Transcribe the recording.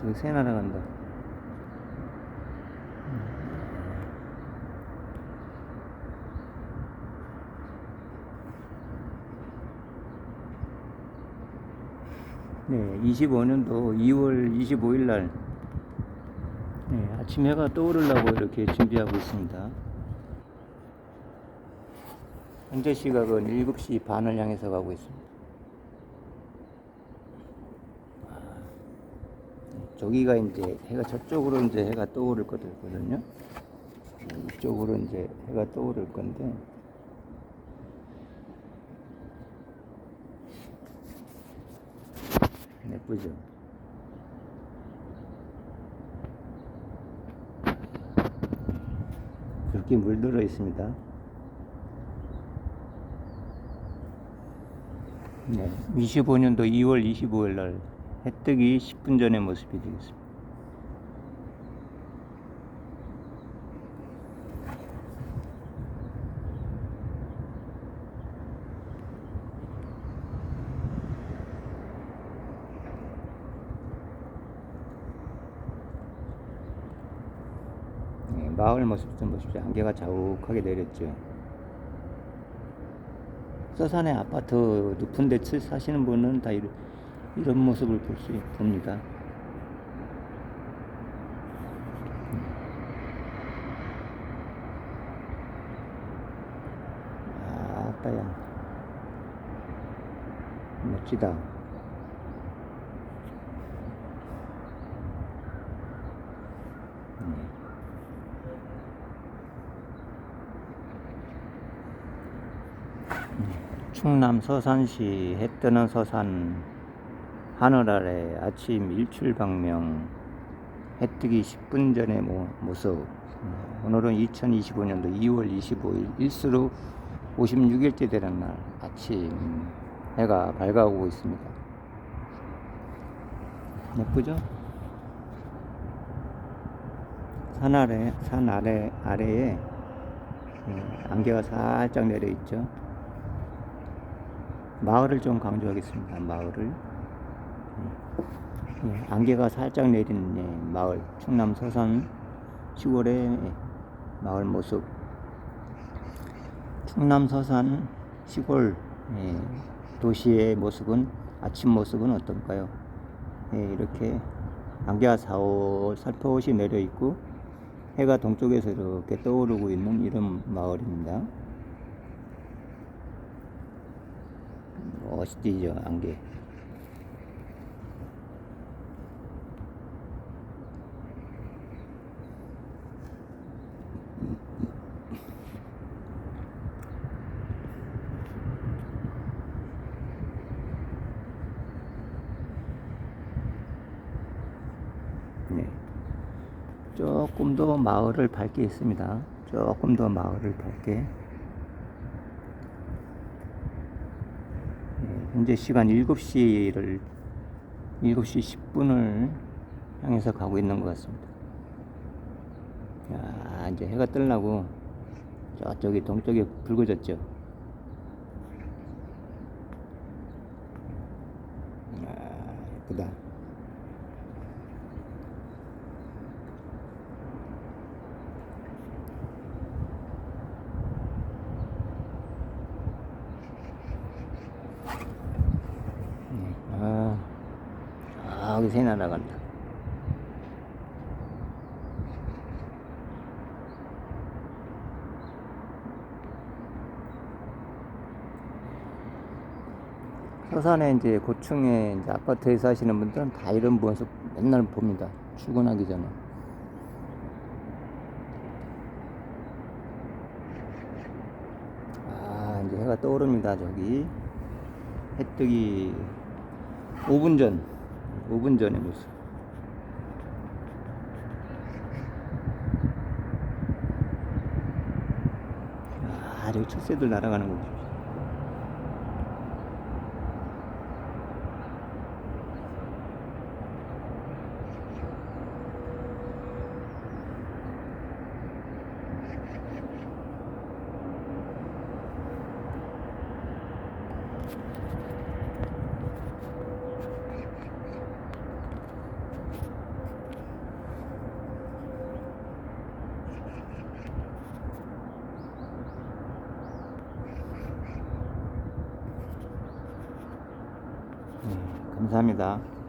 저기 새 날아간다. 네, 25년도 2월 25일 날 네, 아침 해가 떠오르려고 이렇게 준비하고 있습니다. 현재 시각은 7시 반을 향해서 가고 있습니다. 저기가 이제 해가 저쪽으로 이제 해가 떠오를 거거든요. 이쪽으로 이제 해가 떠오를 건데 예쁘죠? 그렇게 물들어 있습니다. 네, 25년도 2월 25일 날 해 뜨기 10분 전의 모습이 되겠습니다. 네, 마을 모습 좀 보십시오. 안개가 자욱하게 내렸죠. 서산의 아파트 높은 데 사시는 분은 다 이런, 이런 모습을 볼수 봅니다. 아따야 멋지다. 음. 충남 서산시 해 뜨는 서산 하늘 아래 아침 일출 방명 해 뜨기 10분 전의 모, 모습 오늘은 2025년도 2월 25일 일수로 56일째 되는 날 아침 해가 밝아오고 있습니다 예쁘죠? 산 아래 산 아래 아래에 예, 안개가 살짝 내려 있죠 마을을 좀 강조하겠습니다. 마을을 예, 안개가 살짝 내린 예, 마을 충남 서산 시골의 예, 마을 모습 충남 서산 시골 예, 도시의 모습은 아침 모습은 어떨까요? 예, 이렇게 안개가 사올 살포시 내려 있고 해가 동쪽에서 이렇게 떠오르고 있는 이런 마을입니다. 멋지죠 안개 네. 조금 더 마을을 밝게 했습니다 조금 더 마을을 밝게 네, 현재 시간 7시를 7시 10분을 향해서 가고 있는 것 같습니다. 야, 이제 해가 뜨려고 저쪽이 동쪽에 붉어졌죠. 야, 예쁘다. 아, 아, 여기 새 날아간다. 서산에 이제 고층에 이제 아파트에 사시는 분들은 다 이런 모습 맨날 봅니다. 출근하기 전에. 아, 이제 해가 떠오릅니다. 저기. 해 뜨기 5분 전, 5분 전의 모습. 아, 저기 철새들 날아가는 거 보십시오. 감사합니다.